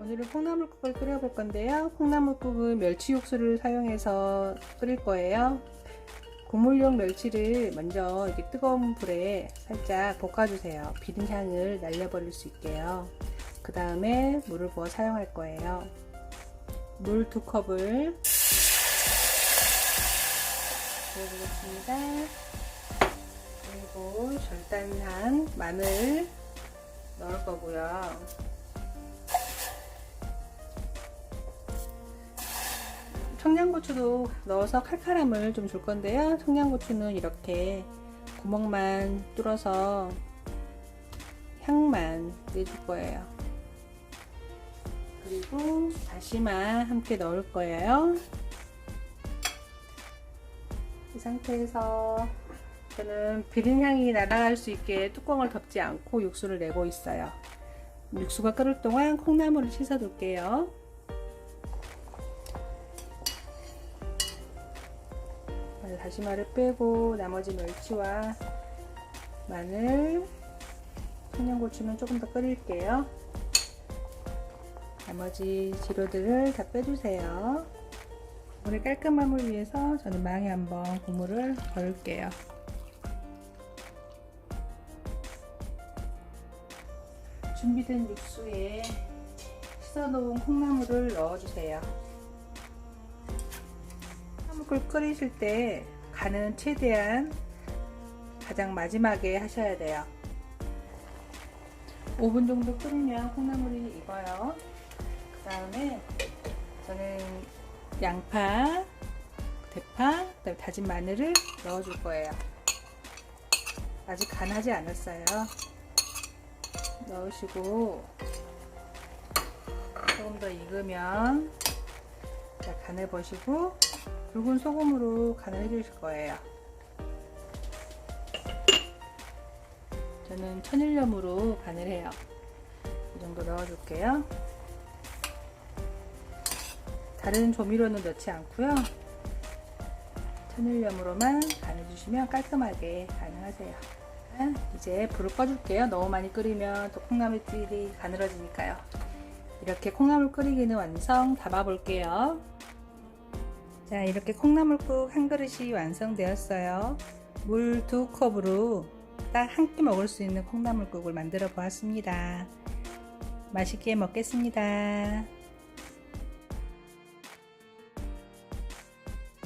오늘은 콩나물국을 끓여 볼 건데요. 콩나물국은 멸치 육수를 사용해서 끓일 거예요. 국물용 멸치를 먼저 이렇게 뜨거운 불에 살짝 볶아주세요. 비린 향을 날려버릴 수 있게요. 그 다음에 물을 부어 사용할 거예요. 물두 컵을 부어보겠습니다. 그리고 절단한 마늘 넣을 거고요. 청양고추도 넣어서 칼칼함을 좀 줄 건데요. 청양고추는 이렇게 구멍만 뚫어서 향만 내줄 거예요. 그리고 다시마 함께 넣을 거예요. 이 상태에서 저는 비린 향이 날아갈 수 있게 뚜껑을 덮지 않고 육수를 내고 있어요. 육수가 끓을 동안 콩나물을 씻어 둘게요. 다시마를 빼고 나머지 멸치와 마늘, 청양고추는 조금 더 끓일게요. 나머지 재료들을 다 빼주세요. 국물의 깔끔함을 위해서 저는 망에 한번 국물을 버릴게요. 준비된 육수에 씻어놓은 콩나물을 넣어주세요. 콩나물을 끓이실 때 간은 최대한 가장 마지막에 하셔야 돼요. 5분 정도 끓이면 콩나물이 익어요. 그 다음에 저는 양파, 대파, 그다음에 다진 마늘을 넣어줄 거예요. 아직 간하지 않았어요. 넣으시고 조금 더 익으면 자, 간을 보시고 굵은 소금으로 간을 해주실 거예요. 저는 천일염으로 간을 해요. 이 정도 넣어줄게요. 다른 조미료는 넣지 않고요. 천일염으로만 간해주시면 깔끔하게 가능하세요. 이제 불을 꺼줄게요. 너무 많이 끓이면 또 콩나물질이 가늘어지니까요. 이렇게 콩나물 끓이기는 완성 담아볼게요. 자, 이렇게 콩나물국 한 그릇이 완성되었어요. 물 두 컵으로 딱 한 끼 먹을 수 있는 콩나물국을 만들어 보았습니다. 맛있게 먹겠습니다.